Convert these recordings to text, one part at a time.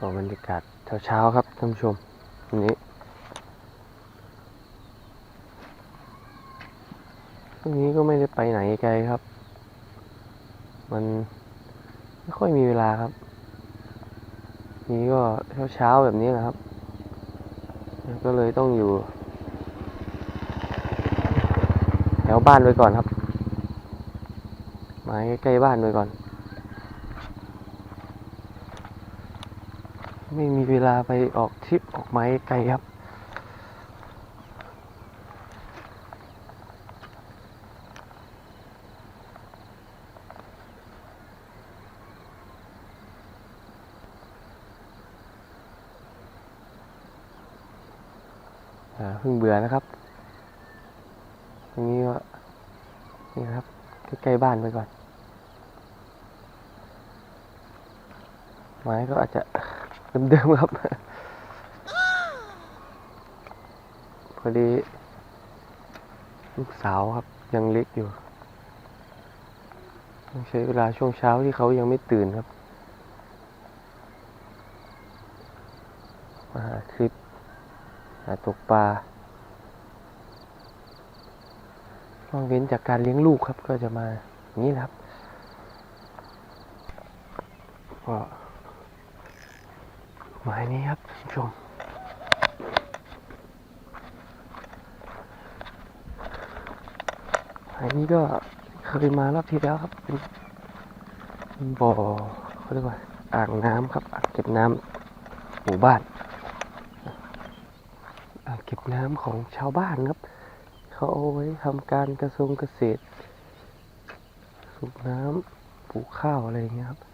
ก็บรรยากาศเช้าๆครับท่านผู้ชมวันนี้วันนี้ก็ไม่ได้ไปไหนไกลครับ มันไม่ค่อยมีเวลาครับ นี่ก็เช้าๆแบบนี้แหละครับ ก็เลยต้องอยู่ แถวบ้านไว้ก่อนครับ มาใกล้ๆบ้านไว้ก่อน ไม่มีเวลาไปออกทริปออกไม้ไกลครับ อ่าเพิ่งเบื่อนะครับตรงนี้ก็นี่ครับใกล้ๆบ้านไปก่อน ไม้ก็อาจจะ เดิมๆครับ พอดี ลูกสาวครับยังเล็กอยู่ ต้องใช้เวลาช่วงเช้าที่เขายังไม่ตื่นครับ มาหาคลิป หาตกปลาว่างเว้นจากการเลี้ยงลูกครับ ก็จะมาอย่างนี้ครับก็ หมายนี้ครับท่านผู้ชมหมายนี้ก็เคยมารอบที่แล้วครับเป็นเป็นบ่อเขาเรียกว่าอ่างน้ำครับอ่างเก็บน้ำหมู่บ้านอ่างเก็บน้ำของชาวบ้านครับ เขาเอาไว้ทำการกระทรวงเกษตรสูบน้ำปลูกข้าวอะไรอย่างเงี้ยครับ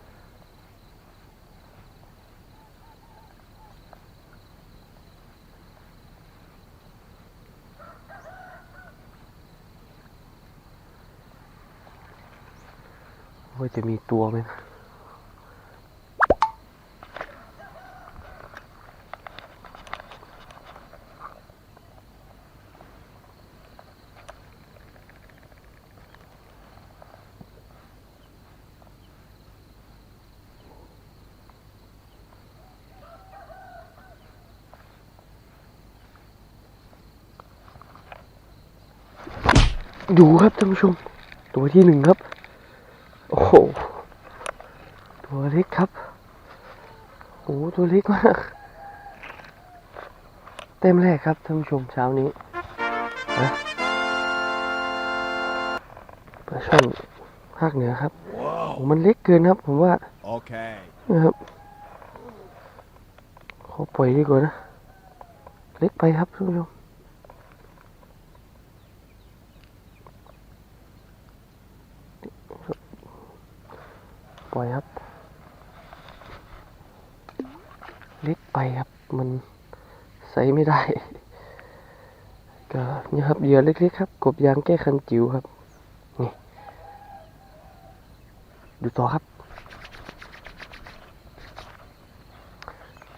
จะมีตัวไหมนะดูครับท่านผู้ชม ตัวที่หนึ่งครับ โอ้โห ตัวเล็กครับ โอ้โห ตัวเล็กมาก เต็มแรกครับท่านผู้ชมเช้านี้นะปลาช่อนภาคเหนือครับโอ้มันเล็กเกินครับ ผมว่า Okay. นะครับขอปล่อยดีกว่านะ เล็กไปครับท่านผู้ชมปล่อยครับ เล็กไป ครับ มันใส่ไม่ได้ ก็นี่ครับเหยื่อเล็กๆครับ กบยางแก้คันจิ๋วครับนี่ดูต่อครับ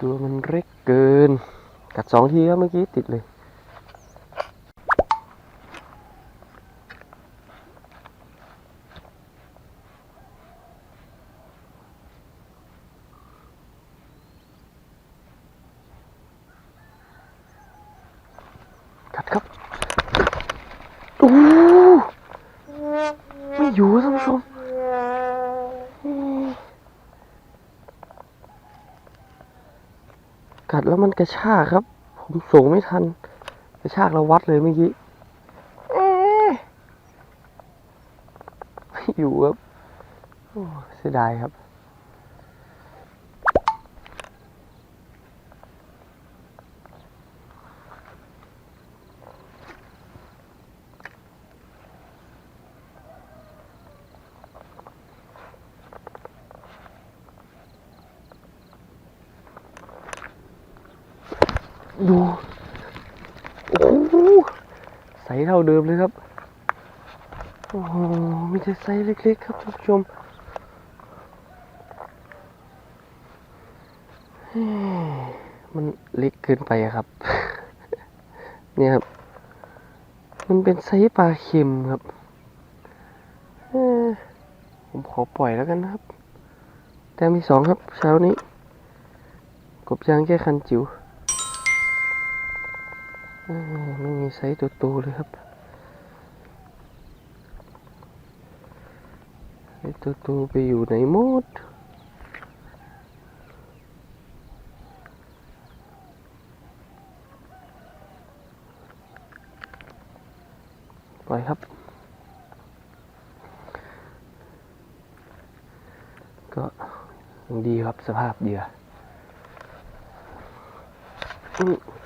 ตัวมันเล็กเกิน กัดสองทีครับเมื่อกี้ติดเลย กัดครับโอ้ไม่อยู่ท่านผู้ชมอืมกัดแล้วมันก ระชากครับ ผมสูงไม่ทัน กระชากเราวัดเลยเมื่อกี้เอ๊ะไม่อยู่ครับเสียดายครับ ดู โอ้โหไซส์ เดิมเลยครับ โอ้โห มีแต่ไซส์เล็ก ๆ ครับท่านผู้ชมมันเล็กเกินไปครับ เนี่ยครับ มันเป็นไซส์ปลาเค็มครับ ผมขอปล่อยแล้วกันนะครับ แต้มที่สองครับ เช้านี้ กบยางแค่คันจิ๋วไม่มีไซส์ตัวโตเลยครับ ไซส์ตัวโตไปอยู่ไหนหมดปล่อยครับ ก็ดีครับสภาพเหยื่อย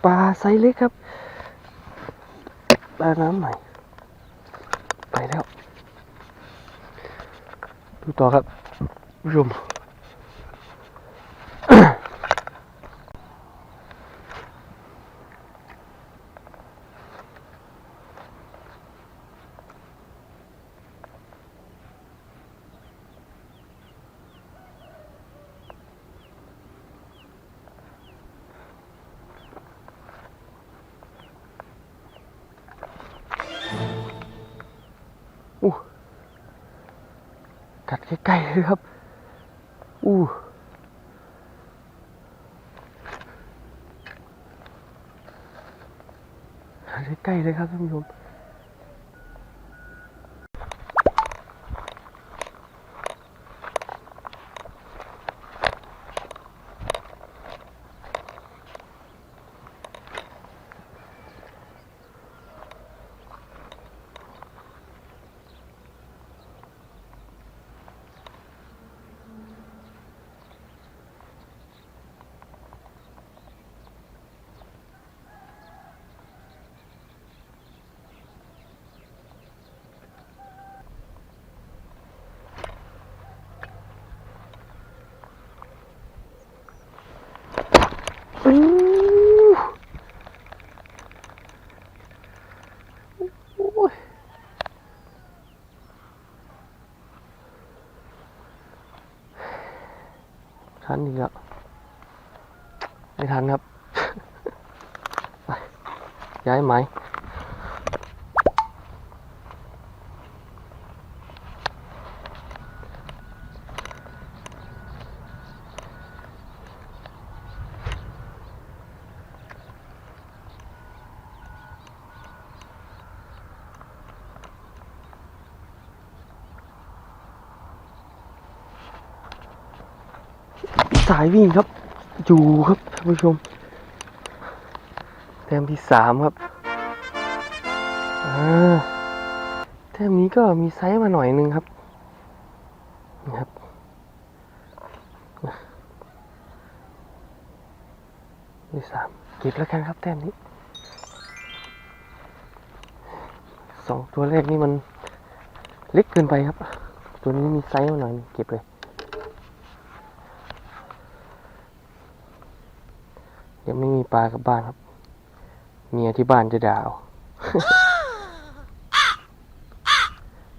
ปลาไซส์เล็กครับปลาน้ำใหม่ ไปแล้ว ดูต่อครับผู้ชม ใกล้ๆเลยครับ อู้ใกล้ๆเลยครับท่านผู้ชม ทันอีกแล้วไม่ทันครับไปย้ายไหม สายวิ่งครับ อยู่ครับท่านผู้ชมแต้มที่สามครับอ่าแต้มนี้ก็มีไซส์มาหน่อยนึงครับนี่ครับที่สามเก็บแล้วกันครับแต้มนี้สองตัวแรกนี่มันเล็กเกินไปครับ ตัวนี้มีไซส์มาหน่อยเก็บเลย ยังไม่มีปลากลับบ้านครับ เมียที่บ้านจะด่าเอา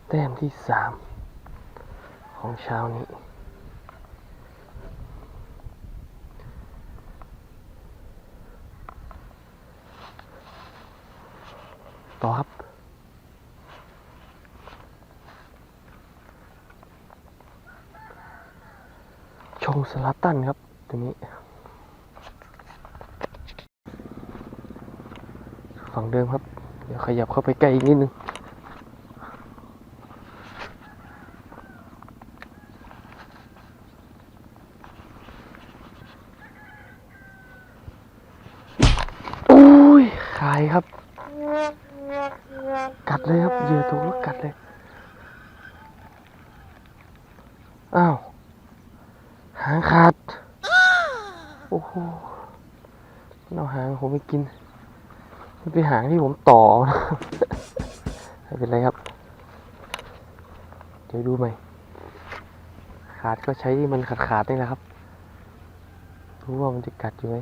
แต้มที่สามของเช้านี้ ต่อครับชงสลัตตันครับตัวนี้ ฝั่งเดิมครับ เดี๋ยวขยับเข้าไปใกล้อีกนิดนึงอุ้ยขายครับ กัดเลยครับเหยื่อถูกแล้วกัดเลย อ้าว หางขาด โอ้โหนเอาหางผมไปกิน มันเป็นหางที่ผมต่อนะไม่เป็นไรครับ เดี๋ยวดูใหม่ ขาดก็ใช้ที่มันขาดขาดๆนี่แหละครับ รู้ว่ามันจะกัดอยู่ไหม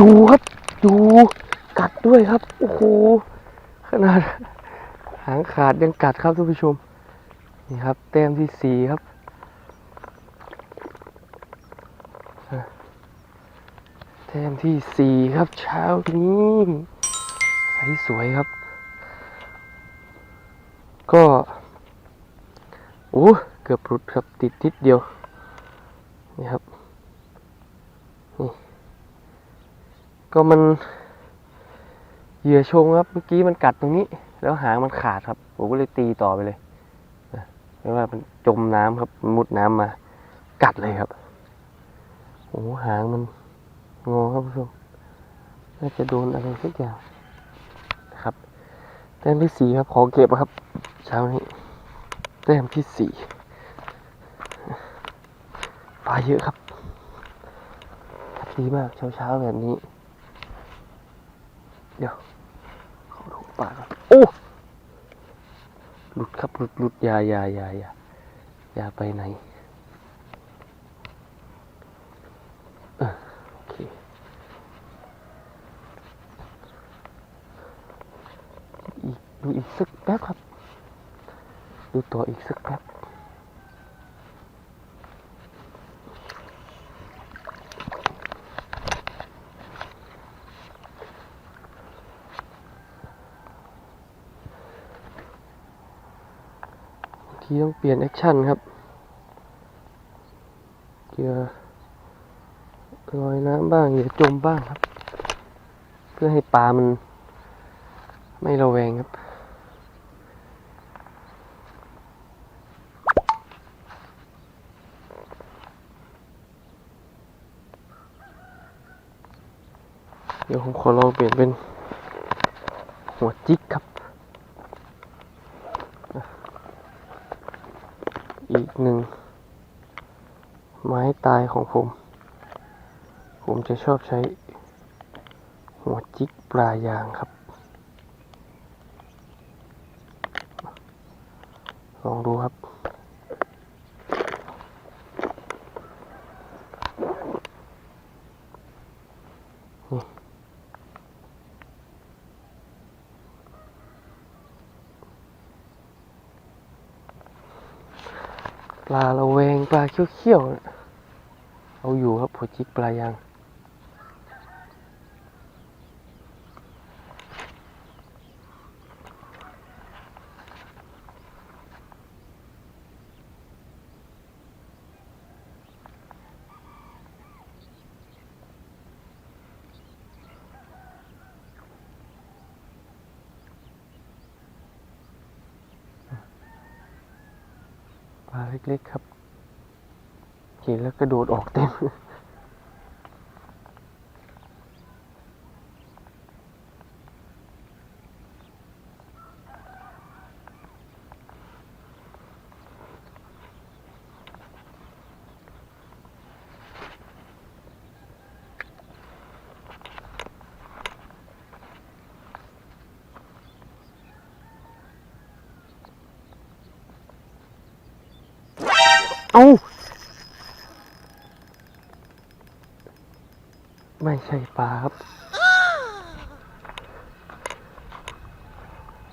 ดูครับดูกัดด้วยครับ โอ้โหนาด หางขาดยังกัดครับท่านผู้ชม นี่ครับแต้มที่สี่ครับอะแต้มที่สี่ครับ เช้านี้ใสสวยครับ ก็ โอ้ เกือบหลุดครับติดทิดเดียว นี่ครับ ก็มันเหยื่อชงครับ เมื่อกี้มันกัดตรงนี้ แล้วหางมันขาดครับ ผมก็เลยตีต่อไปเลยนะไม่ว่ามันจมน้ำครับมุดน้ำมา กัดเลยครับโอ้หางมันงอครับผู้ชมน่าจะโดนอะไรสักอย่างนะครับแต้มที่สี่ครับขอเก็บครับ เช้านี้แต้มที่สี่ปลาเยอะครับดีมากเช้าเช้าๆแบบนี้ เดี๋ยวขอดูปากก่อนโอ้หลุดครับหลุดหลุดอยาอยาอยาอยาอยาไปไหนเออโอเคอีกดูอีกสักแป๊บครับ ดูต่ออีกสักแป๊บ ทีต้องเปลี่ยนแอคชั่นครับเหยื่อลอยน้ำบ้างเหยื่อจมบ้างครับ เพื่อให้ปลามันไม่ระแวงครับเดี๋ยวผมขอลองเปลี่ยนเป็นหัวจิกครับ อีก หนึ่ง ไม้ตายของผม ผมจะชอบใช้ หัวจิกปลายางครับ ลองดูครับ นี่ ปลาระแวงปลา เขี้ยวๆ เอาอยู่ครับหัวจิกปลายาง ปลาเล็กๆครับ เห็นแล้วกระโดดออกเต็มเอ้า ไม่ใช่ปลาครับ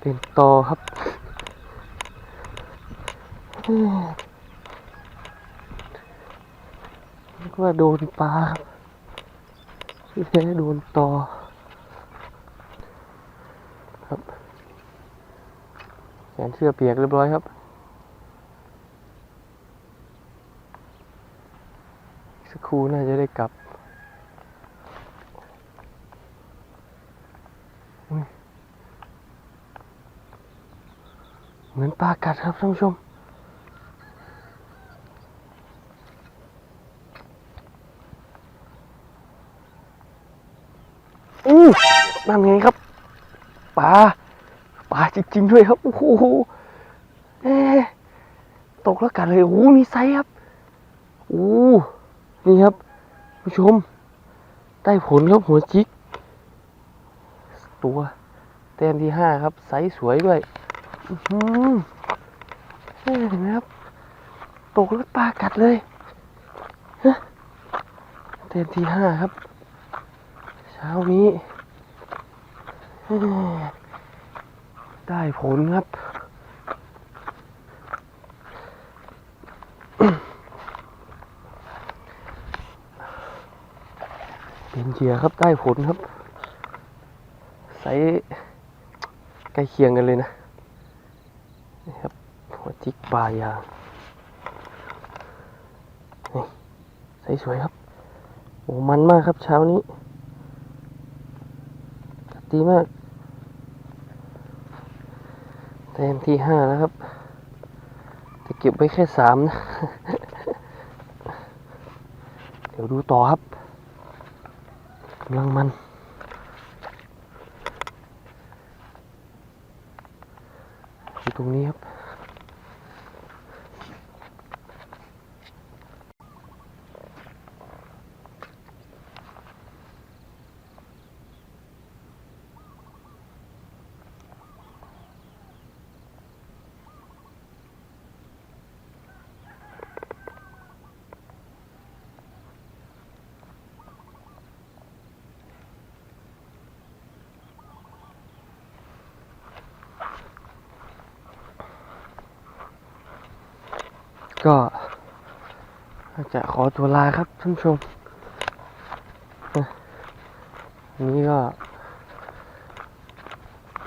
เป็นตอครับนึกว่าโดนปลาครับที่แท้โดนตอครับแขนเสื้อเปียกเรียบร้อยครับสักครู่น่าจะได้กลับอุ๊ยเห มือนปลากัดครับท่านผู้ชม อู้นั่นไงครับปลาปลาจริงๆด้วยครับ โอ้โหเอ๊ตกแล้วกัดเลย โอ้มีไซส์ครับ โอ้ นี่ครับ ผู้ชม ได้ผลครับหัวจิก ตัวแต้มที่ห้าครับ ไซส์สวยด้วย อื้อหือเห็นไหมครับ ตกแล้วปลากัดเลยฮะแต้มที่ห้าครับ เช้านี้ ได้ผลครับเป็นเหยื่อครับได้ผลครับไซส์ใกล้เคียงกันเลยนะ นี่ครับหัวจิกปลายางนี่ไซส์สวยครับโอ้มันมากครับเช้านี้ดีมากแต้มที่ห้าแล้วครับ แต่เก็บไว้แค่สามนะ เดี๋ยวดูต่อครับกำลังมัน อยู่ต รงนี้ครับ ก็จะขอตัวลาครับท่านผู้ชมนี้ก็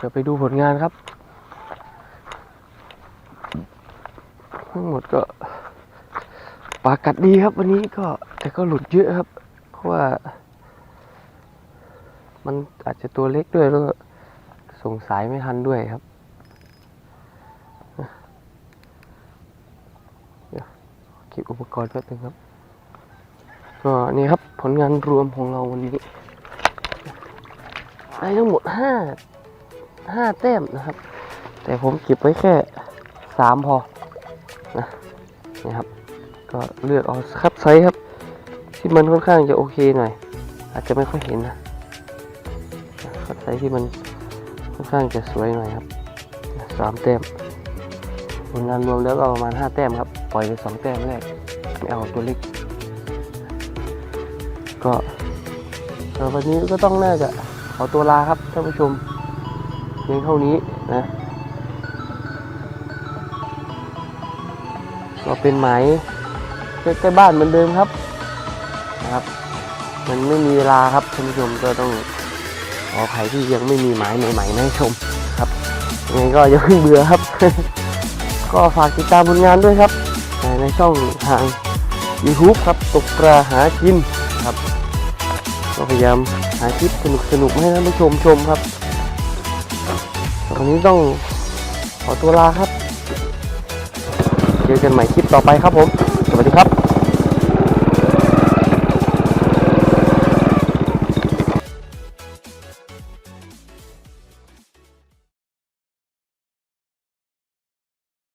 จะไปดูผลงานครับ ทั้งหมดก็ปลากัดดีครับวันนี้ก็แต่ก็หลุดเยอะครับ เพราะว่า มันอาจจะตัวเล็กด้วยแล้วก็ส่งสายไม่ทันด้วยครับ เก็บอุปกรณ์แป๊บนึงครับ ก็นี่ครับผลงานรวมของเราวันนี้ได้ทั้งหมดห้าห้าแต้มนะครับ แต่ผมเก็บไว้แค่สามพอนะนี่ครับ ก็เลือกเอาคัดไซส์ครับ ที่มันค่อนข้างจะโอเคหน่อย อาจจะไม่ค่อยเห็นนะคัดไซส์ที่มันค่อนข้างจะสวยหน่อยครับสามแต้มผลงานรวมแล้วก็ประมาณ5แต้มครับ ปล่อยไป2แต้มแรก ไม่เอาตัวเล็ก ก็วันนี้ก็ต้องน่าจะขอตัวลาครับท่านผู้ชมเพียงเท่านี้นะก็เป็นหมใกล้บ้านเหมือนเดิมครับนะครับ มันไม่มีเวลาครับท่านผู้ชมก็ต้องขออภัยที่ยังไม่มีหมายใหม่ๆมาให้ชมครับยังไงก็อย่าเพิ่งเบื่อครับ ก็ฝากติดตามผลงานด้วยครับ ในช่องทาง YouTube ครับตกปลาหากินครับก็พยายามหาคลิปสนุกสนุกให้ท่านผู้ชมชมครับวันนี้ต้องขอตัวลาครับ เจอกันใหม่คลิปต่อไปครับผม สวัสดีครับ